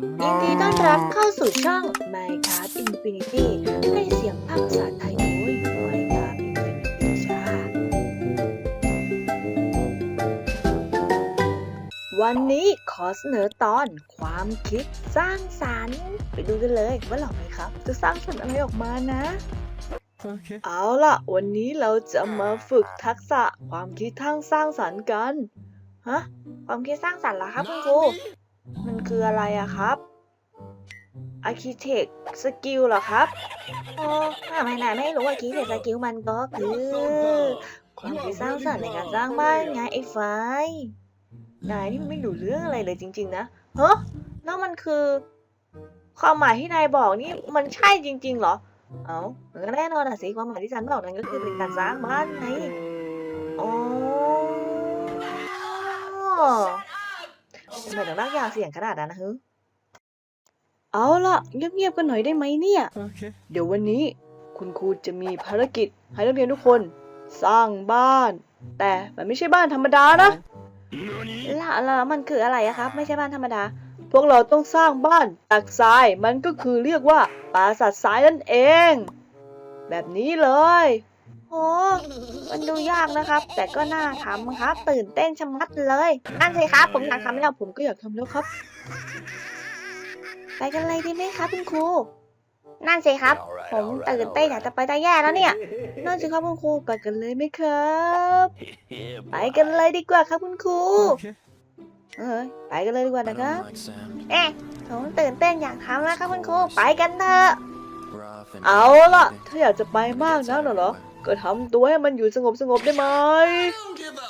ยินดีต้อนรับเข้าสู่ช่อง Minecraft Infinity ให้เสียงภาคภาษาไทยโดย Minecraft Infinity จ้าวันนี้ขอเสนอตอนความคิดสร้างสรรค์ ไปดูกันเลยว่าเหล่าไหมครับ จะสร้างสรรค์อะไรออกมานะ Okay. เอาล่ะ วันนี้เราจะมาฝึกทักษะความคิดทั้งสร้างสรรค์กัน ฮะ ความคิดสร้างสรรค์เหรอครับคุณครู มันคืออะไรอะครับ Architect Skill เหรอครับโอ้ทำไมนายไม่รู้ว่า Architect Skill มันก็คือความคิดสร้างสรรค์ในการสร้างบ้านไงไอ้ไฟนายนี่ไม่รู้เรื่องอะไรเลยจริง ๆ นะเฮ้แล้วมันคือ ความหมายที่นายบอกนี่มันใช่จริง ๆ เหรอ เอามันก็แน่นอนอะสิความหมายที่ฉันบอกนั้นก็คือเป็นการสร้างบ้านไงอ๋อ ทำไมถึงลากยาวเสียงขนาดนั้นนะฮึเอาล่ะเงียบๆกันหน่อยได้ไหมเนี่ย Okay. เดี๋ยววันนี้คุณครูจะมีภารกิจให้นักเรียนทุกคนสร้างบ้าน แต่มันไม่ใช่บ้านธรรมดานะแล้วแล้วมันคืออะไรอะครับ ไม่ใช่บ้านธรรมดา พวกเราต้องสร้างบ้านจากทรายมันก็คือเรียกว่าปราสาททรายนั่นเอง แบบนี้เลย โอ้มันดูยากนะครับ แต่ก็น่าทำครับ ตื่นเต้นชะมัดเลยนั่นสิครับ ผมอยากทำแล้วผมก็อยากทำแล้วครับ ไปกันเลยดีไหมครับคุณครู นั่นสิครับ ผมตื่นเต้นอยากจะไปตาแย่แล้วเนี่ยนั่นสิครับคุณครูไปกันเลยไหมครับ ไปกันเลยดีกว่าครับคุณครูเอ้ยไปกันเลยดีกว่านะครับ เอ๊ะผมตื่นเต้นอยากทำแล้วครับคุณครู ไปกันเถอะ เอาล่ะ ถ้าอยากจะไปมากนะเหรอ ก็ทำตัวให้มันอยู่สงบสงบได้ไหม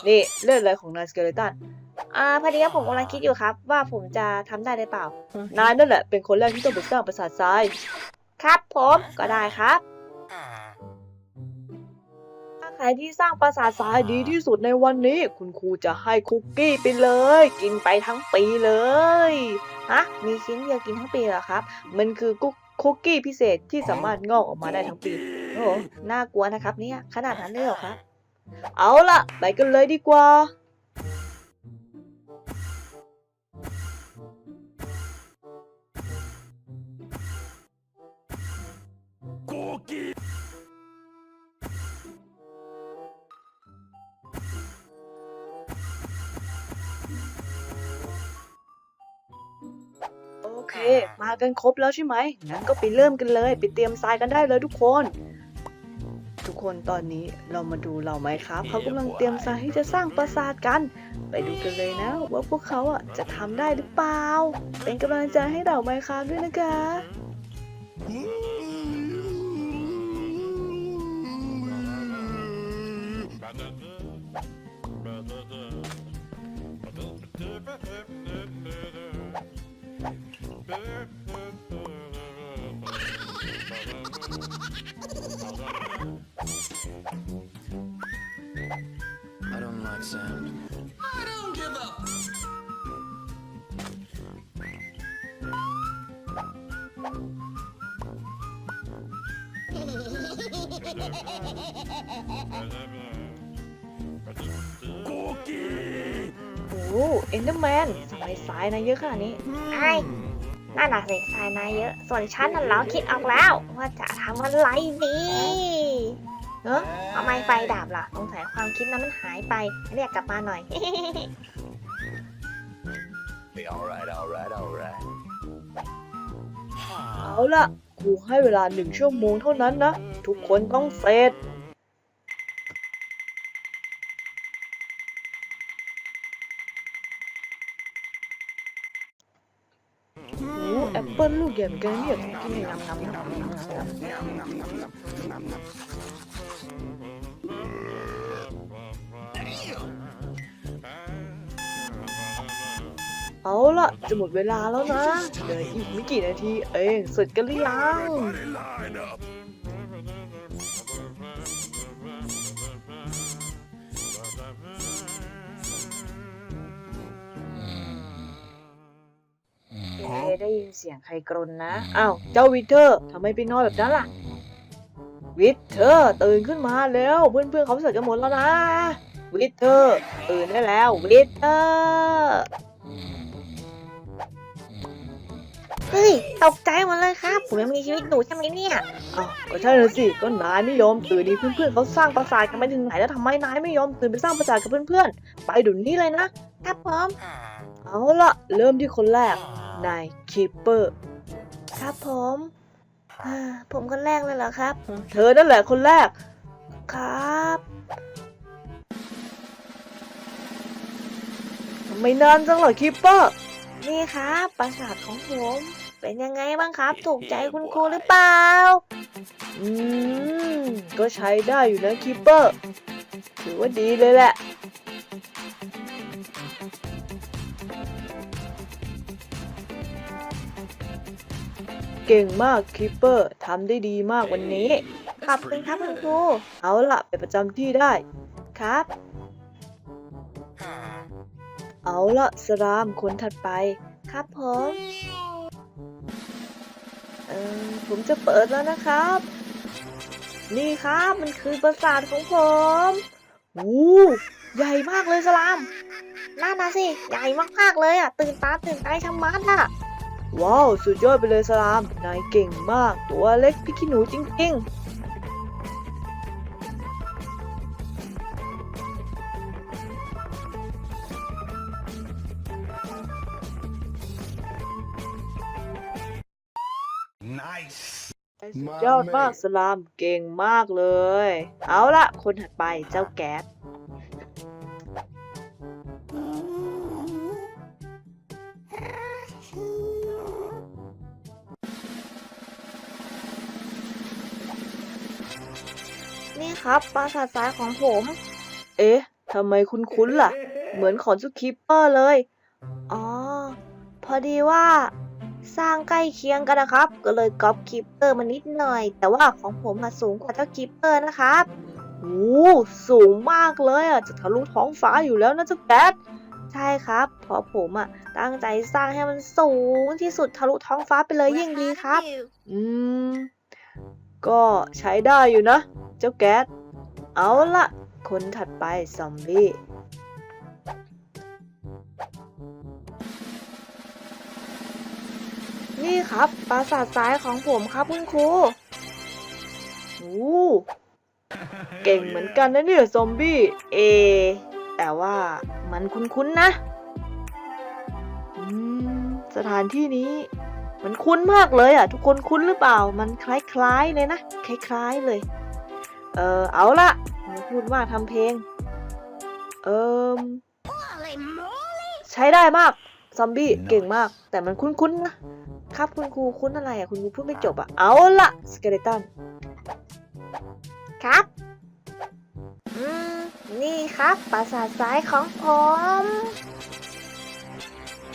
นี่เรื่องอะไรของนายสเกเลตันอ่าพอดีว่าผมกำลังคิดอยู่ครับ ว่าผมจะทำได้หรือเปล่า นายนั่นแหละเป็นคนแรกที่ต้องไปสร้างปราสาททราย ครับผมก็ได้ครับถ้าใครที่สร้างปราสาททรายดีที่สุดในวันนี้ คุณครูจะให้คุกกี้ไปเลย กินไปทั้งปีเลยฮะมีชิ้นเดียวกินทั้งปีเหรอครับ มันคือกุ๊ก คุกกี้พิเศษที่สามารถงอกออกมาได้ทั้งปี โอ้โหน่ากลัวนะครับเนี่ย ขนาดนั้นเลยเหรอครับ เอาล่ะ ไปกันเลยดีกว่า มากันครบแล้วใช่ไหมงั้นก็ไปเริ่มกันเลย ไปเตรียมทรายกันได้เลยทุกคน ทุกคนตอนนี้เรามาดูเราไหมครับ เขากำลังเตรียมทรายที่จะสร้างปราสาทกัน ไปดูกันเลยนะ ว่าพวกเขาอะจะทำได้หรือเปล่า เป็นกำลังใจให้เราไหมครับด้วยนะคะ Oh, โอ้โหเอนเดอร์แมนทำไมทรายนะเยอะขนาดนี้ไอ้นั่นน่ะสิทรายนายเยอะ ส่วนฉันน่ะเราคิดออกแล้ว ว่าจะทำอะไรดีเนอะทำไมไฟดับล่ะสงสัยความคิดนั้นมันหายไป เรียกกลับมาหน่อย All right, all right, all right. เอาล่ะ ครูให้เวลาหนึ่งชั่วโมงเท่านั้นนะ ทุกคนต้องเสร็จแอปเปิลลูกใหญ่เหมือนกันนะเนี่ยกินงำงำงำ เอาล่ะจะหมดเวลาแล้วนะเหลืออีกไม่กี่นาที เองเสร็จกันหรือยังเอ๊ะได้ยินเสียงใครกรนนะ อ้าว เจ้าวิเทอร์ทำไมไปนอนแบบนั้นล่ะ วิเทอร์ตื่นขึ้นมาแล้ว เพื่อนๆเขาเสร็จกันหมดแล้วนะ วิเทอร์ตื่นได้แล้ว วิเทอร์ เฮ้ย ตกใจหมดเลยครับ ผมยังมีชีวิตอยู่ใช่ไหมเนี่ยอ้าวก็ใช่เลยสิก็นายไม่ยอมตื่นนี่เพื่อนๆเขาสร้างปราสาทกันไปถึงไหนแล้วทำไมนายไม่ยอมตื่นไปสร้างปราสาทกับเพื่อนๆไปเดูนี้เลยนะครับผมเอาละเริ่มที่คนแรกนายคีเปอร์ครับผมอ่าผมคนแรกเลยเหรอครับ เธอนั่นแหละคนแรก ครับ ทำไมนานจังเหรอคีเปอร์ นี่ครับปราสาทของผม เป็นยังไงบ้างครับ ถูกใจคุณครูหรือเปล่า อืม ก็ใช้ได้อยู่นะคีเปอร์ ถือว่าดีเลยแหละ เก่งมากคีเปอร์ทำได้ดีมากวันนี้ ขอบคุณครับคุณครู เอาละไปประจำที่ได้ ครับ เอาละสรามคนถัดไป ครับผมเออผมจะเปิดแล้วนะครับ นี่ครับมันคือปราสาทของผมโอ้ใหญ่มากเลยสลามน่านะสิ ใหญ่มากๆเลยอะ ตื่นตาตื่นใจชะมัดอะ ว้าว สุดยอดไปเลยสลาม นายเก่งมาก ตัวเล็กพี่ขี้หนูจริงๆ สุดยอดมากสลามเก่งมากเลย เอาละคนถัดไปเจ้าแก๊สนี่ครับปราสาททรายของผม เอ๊ะทำไมคุ้นๆล่ะ เหมือนของซุกคิปเปอร์เลย อ๋อ พอดีว่า สร้างใกล้เคียงกันนะครับ ก็เลยก๊อปคิปเปอร์มานิดหน่อย แต่ว่าของผมมาสูงกว่าเจ้าคิปเปอร์นะครับโอ้สูงมากเลยอะจะทะลุท้องฟ้าอยู่แล้วนะเจ้าแก๊สใช่ครับเพราะผมอะตั้งใจสร้างให้มันสูงที่สุดทะลุท้องฟ้าไปเลยยิ่งดีครับ อืม ก็ใช้ได้อยู่นะ เจ้าแก๊สเอาละคนถัดไปซอมบี้ ครับ ปราสาททรายของผมครับคุณครูโอ้เก่งเหมือนกันนะเนี่ยซอมบี้ เอ แต่ว่ามันคุ้นๆนะอืมสถานที่นี้ มันคุ้นมากเลยอะ ทุกคนคุ้นหรือเปล่า มันคล้ายๆเลยนะ คล้ายๆเลย เออเอาละไม่พูดมากทำเพลง เอิมใช้ได้มาก ซอมบี้เก่งมาก แต่มันคุ้นๆนะ ครับคุณครูคุ้นอะไรอะคุณครูพูดไม่จบอะ เอาละสเกเลตัน ครับ อืม นี่ครับปราสาททรายของผม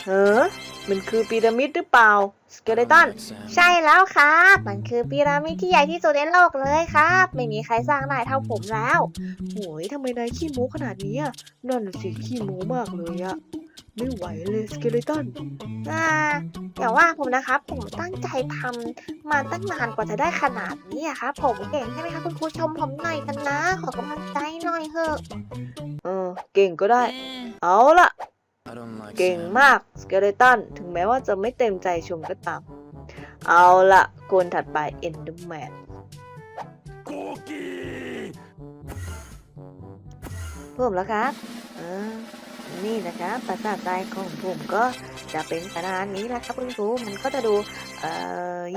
เฮ้อมันคือพีระมิดหรือเปล่า สเกเลตัน ใช่แล้วครับ มันคือพีระมิดที่ใหญ่ที่สุดในโลกเลยครับ ไม่มีใครสร้างได้เท่าผมแล้วโอ้ยทำไมนายขี้โม้ขนาดนี้อะนั่นน่ะสิขี้โม้มากเลยอะ ไม่ไหวเลยสเกเลตันอ่าอย่าว่าผมนะครับ ผมตั้งใจทำมาตั้งนานกว่าจะได้ขนาดนี้อะครับผมเก่งใช่ไหมคะคุณครูชมผมหน่อยกันนะ ขอกำลังใจหน่อยเถอะเออเก่งก็ได้ เอาละ I don't like เก่ง sand. มากสเกเลตันถึงแม้ว่าจะไม่เต็มใจชมก็ตาม เอาละคนถัดไปเอนเดอร์แมนผมแล้วครับเออ นี่นะครับปราสาททรายของผมก็จะเป็นขนาดนี้นะครับคุณครูมันก็จะดู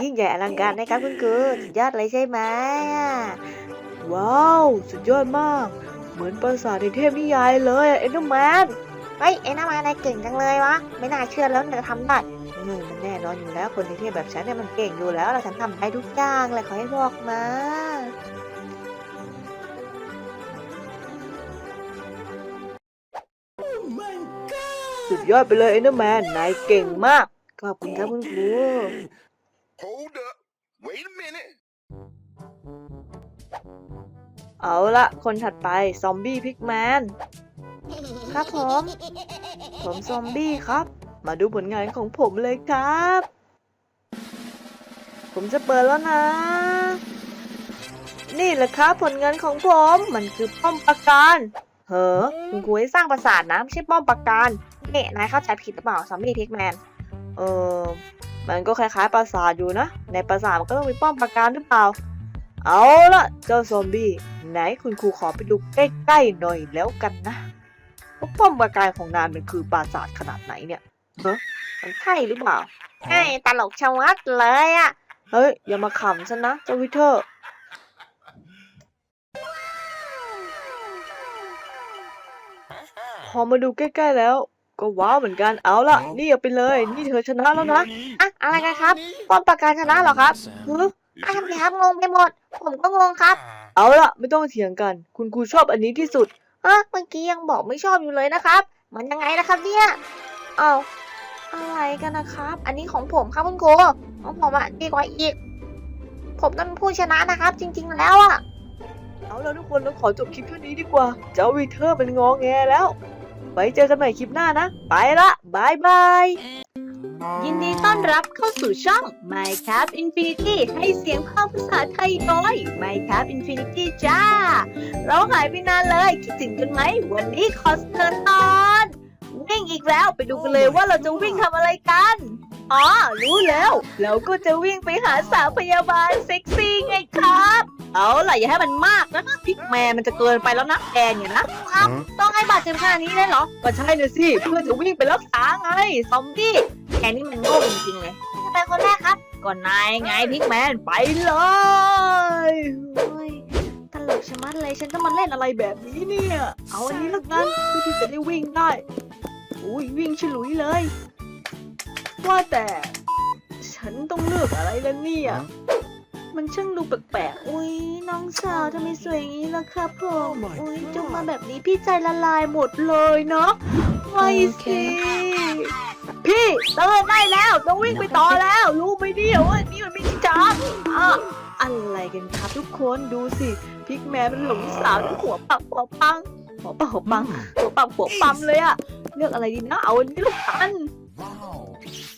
ยิ่งใหญ่อลังการนะครับคุณครูสุดยอดเลยใช่ไหมว้าวสุดยอดมาก เหมือนปราสาทในเทพนิยายเลยเอนเดอร์แมนเฮ้ยไอ้หน้ามาอะไรเก่งจังเลยวะไม่น่าเชื่อแล้วเนี่ยจะทำได้มันแน่นอนอยู่แล้วคนในเทพแบบฉันเนี่ยมันเก่งอยู่แล้วแล้วฉันทำได้ทุกอย่างเลยขอให้บอกมา สุดยอดไปเลยเอนเดอร์แมน นายเก่งมาก ขอบคุณครับคุณครู Hold up. Wait a minute. เอาละคนถัดไป ซอมบี้พิกแมน ครับผม ผมซอมบี้ครับ มาดูผลงานของผมเลยครับ ผมจะเปิดแล้วนะ นี่แหละครับผลงานของผม มันคือป้อมปราการ เฮ้อคุณครูให้สร้างปราสาทนะไม่ใช่ป้อมปราการเนี่ยนายเข้าใจผิดหรือเปล่าซอมบี้พิกแมนเออมันก็คล้ายๆปราสาทอยู่นะ ในปราสาทมันก็ต้องมีป้อมปราการหรือเปล่า เอาละเจ้าซอมบี้ไหนคุณครูขอไปดูใกล้ๆหน่อยแล้วกันนะว่าป้อมปราการของนายมันคือปราสาทขนาดไหนเนี่ยเฮ้มันใช่หรือเปล่าไอ้ตลกชะมัดเลยอะเฮ้ยอย่ามาขำฉันนะเจ้าวิเทอร์ พอมาดูใกล้ๆแล้ว ก็ว้าวเหมือนกันเอาล่ะนี่เอาไปเลย นี่เธอชนะแล้วนะอะอะไรกันครับป้อมปราการชนะเหรอครับเฮ้ยอ้าวครับงงไปหมด ผมก็งงครับ เอาล่ะไม่ต้องเถียงกัน คุณครูชอบอันนี้ที่สุดอะเมื่อกี้ยังบอกไม่ชอบอยู่เลยนะครับ มันยังไงนะครับเนี่ยเอาอะไรกันนะครับ อันนี้ของผมครับคุณครูของผมอะดีกว่าอีก ผมต้องเป็นผู้ชนะนะครับ จริง ๆ แล้วอะเอาล่ะทุกคนเราขอจบคลิปเท่านี้ดีกว่า เจ้าวิเทอร์มันงอแงแล้วไว้เจอกันใหม่คลิปหน้านะ ไปละบายบาย ยินดีต้อนรับเข้าสู่ช่อง Minecraft Infinity ให้เสียงภาคภาษาไทยโดย Minecraft Infinity จ้า เราหายไปนานเลย คิดถึงกันไหม วันนี้คอสเทอร์ตอน วิ่งอีกแล้วไปดูกันเลยว่าเราจะวิ่งทำอะไรกัน อ๋อ รู้แล้ว เราก็จะวิ่งไปหาสาวพยาบาลเซ็กซี่ไงครับ เอาล่ะอย่าให้มันมากนะพิกแมนมันจะเกินไปแล้วนะแอนเนี่ยนะต้องให้บาดเจ็บขนาดนี้เลยเหรอ ก็ใช่นะสิเพื่อจะวิ่งไปรักษาไงซอมบี้แกนี่มันโง่จริงๆเลยจะเป็นคนแรกครับก่อนนายไงพิกแมนไปเลยเฮ้ยตลกชะมัดเลยฉันต้องมาเล่นอะไรแบบนี้นี่เนี่ย เอาอันนี้แล้วกันเพื่อที่จะได้วิ่งได้อุ้ยวิ่งฉลุยเลย ว่าแต่ ฉันต้องเลือกอะไรแล้วเนี่ย มันช่างดูแปลกอุ้ยน้องสาวทำไมสวยอย่างนี้ล่ะครับผมอุ้ยจุกมาแบบนี้พี่ใจละลายหมดเลยเนาะๆไม่สิ พี่เติมได้แล้วต้องวิ่งไปต่อแล้ว รู้ไหมเนี่ยว่านี่มันไม่ใช่จ้าอะอะไรกันครับทุกคนดูสิพิกแมนมันหลงสาวที่หัวปักหัวปังหัวปักหัวปัง หัวปักหัวปั๊มเลยอะเลือกอะไรดีนะเอาอันนี้ลูกกันส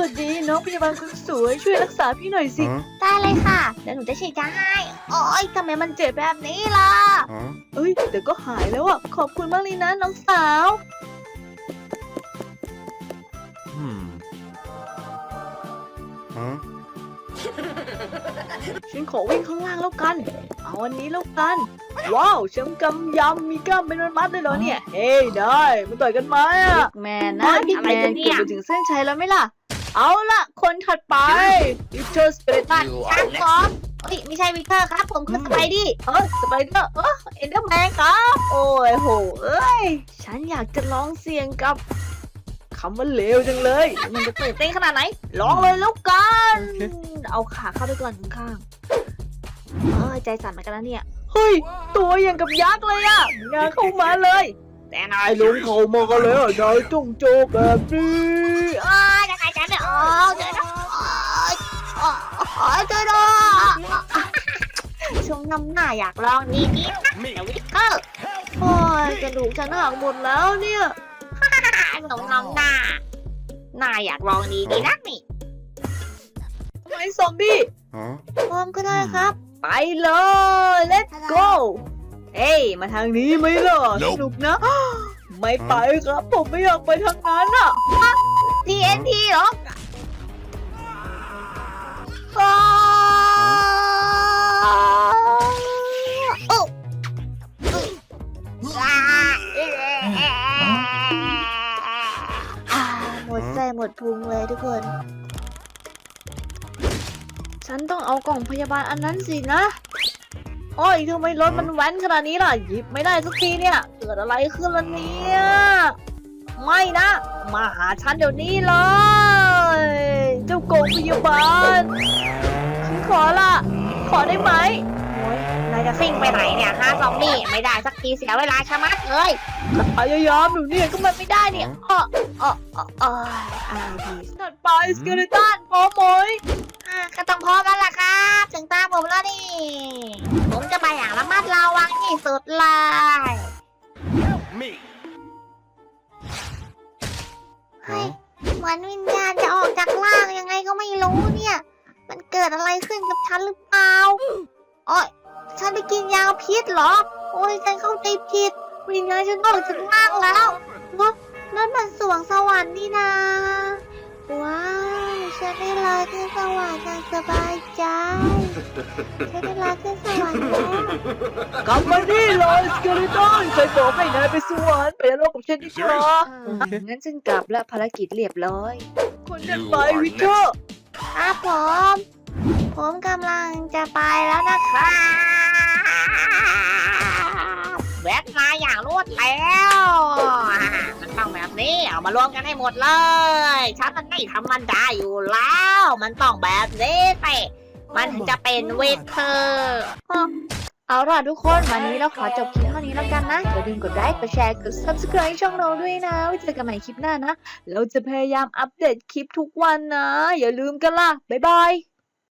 วัสดีน้องพยาบาลคนสวยช่วยรักษาพี่หน่อยสิได้เลยค่ะเดี๋ยวหนูจะฉีดยาให้โอ๊ยทำไมมันเจ็บแบบนี้ล่ะเอ้ยเดี๋ยวก็หายแล้วอะขอบคุณมากเลยนะน้องสาว Hmm. Huh? ฉันขอวิ่งข้างล่างแล้วกัน เอาอันนี้แล้วกัน ว้าวแชมป์กำยำมีกล้ามเป็นมัดๆเลยเหรอเนี่ย เฮ้ยได้มาต่อยกันไหมอะแมนนะพิกอะไรแมกันนเนี่เกือบยไปถึงเส้นชัยแล้วไหมล่ะ เอาล่ะคนถัดไปวิเทอร์สเปรตันครับผมเฮ้ยไม่ใช่วิกเตอร์ครับ ผมคือสไปดี้เออสไปเดอร์เออเอ็นเดอร์แมนครับ โอ้ยโหเอ้ย ฉันอยากจะลองเสี่ยงกับคำว่าเลวจังเลย มันจะตื่นเต้นขนาดไหน ลองเลยแล้วกัน เอาขาเข้าด้วยก่อนข้างๆเออใจสั่นเหมือนกันนะเนี่ย เฮ้ย ตัวอย่างกับยักษ์เลยอะงานเข้ามาเลย แต่นายลงเขามากันเลยนายต้องโจบแบบนี้โอ๊ยยังไงฉันเนี่ยโอ๊ยเจอแล้วโอ๊ยโอ๊ยโอ๊ยเจช่วงน้ำหน้าอยากลองดีนี้นะแต่วิกเตอร์โอ้ยกระดูกฉันหักหมดแล้วเนี่ยสมน้ำหน้าหน้าอยากลองดีดีนักนี่ทำไมซอมบี้พร้อมก็ได้ครับ ไปเลย let's go เอ้ยมาทางนี้ไหมล่ะส Nope นุกนะ ไม่ไปครับ ผมไม่อยากไปทางนั้นอะ TNT เหรออ้าโอ้อ่าเอ๊ะอ่าหมดไส้หมดพุงเลยทุกคน ฉันต้องเอากล่องพยาบาลอันนั้นสินะ โอ้ยทำไมรถมันแว้นขนาดนี้ล่ะ หยิบไม่ได้สักทีเนี่ย เกิดอะไรขึ้นล่ะเนี่ย ไม่นะ มาหาฉันเดี๋ยวนี้เลย เจ้าโกงพยาบาลฉันขอละ ขอได้ไหมโอ้ย นายจะซิ่งไปไหนเนี่ยฮะซอมบี้ไม่ได้สักทีเสียเวลาชะมัดเลยพยายามอยู่เนี่ยก็มันไม่ได้เนี่ยอ้ออ้ออ้ออ้ออะไรดีถัดไปสเกเลตันพร้อมไหมอ่าก็ต้องพร้อมแล้วล่ะครับ ถึงตาผมแล้วนี่ ผมจะไปอย่างระมัดระวังที่สุดเลย Me. เฮ้ยเหมือนวิญญาณจะออกจากร่างยังไงก็ไม่รู้เนี่ย มันเกิดอะไรขึ้นกับฉันหรือเปล่าโอ้ย ฉันไปกินยาพิษเหรอ โอ้ยฉันเข้าใจผิด วิญญาณฉันออกจากร่างแล้ววะนั่นมันสวงสวรรค์นี่นาฉันได้ลอยขึ้นสวรรค์อย่างสบายใจ ฉันได้ลอยขึ้นสวรรค์แล้วกลับมานี่เลยสเกลิตันใครบอกให้นายไปสวรรค์ไปนรกกับฉันดีกว่างั้นฉันกลับแล้วภารกิจเรียบร้อย คนนั้นไปวิกเตอร์ ครับผม ผมกำลังจะไปแล้วนะครับ แวะมาอย่างรวดเร็วอ่ามันต้องแบบนี้เอามารวมกันให้หมดเลยฉันมันไม่ธรรมดาอยู่แล้ว มันต้องแบบนี้สิมันถึงจะเป็นเวิกเตอร์เอาล่ะทุกคนวันนี้เราขอจบคลิปเท่านี้แล้วกันนะอย่าลืมกดไลค์กดแชร์กด subscribe ช่องเราด้วยนะไว้เจอกันใหม่คลิปหน้านะ เราจะพยายามอัปเดตคลิปทุกวันนะ อย่าลืมกันล่ะ บ๊ายบาย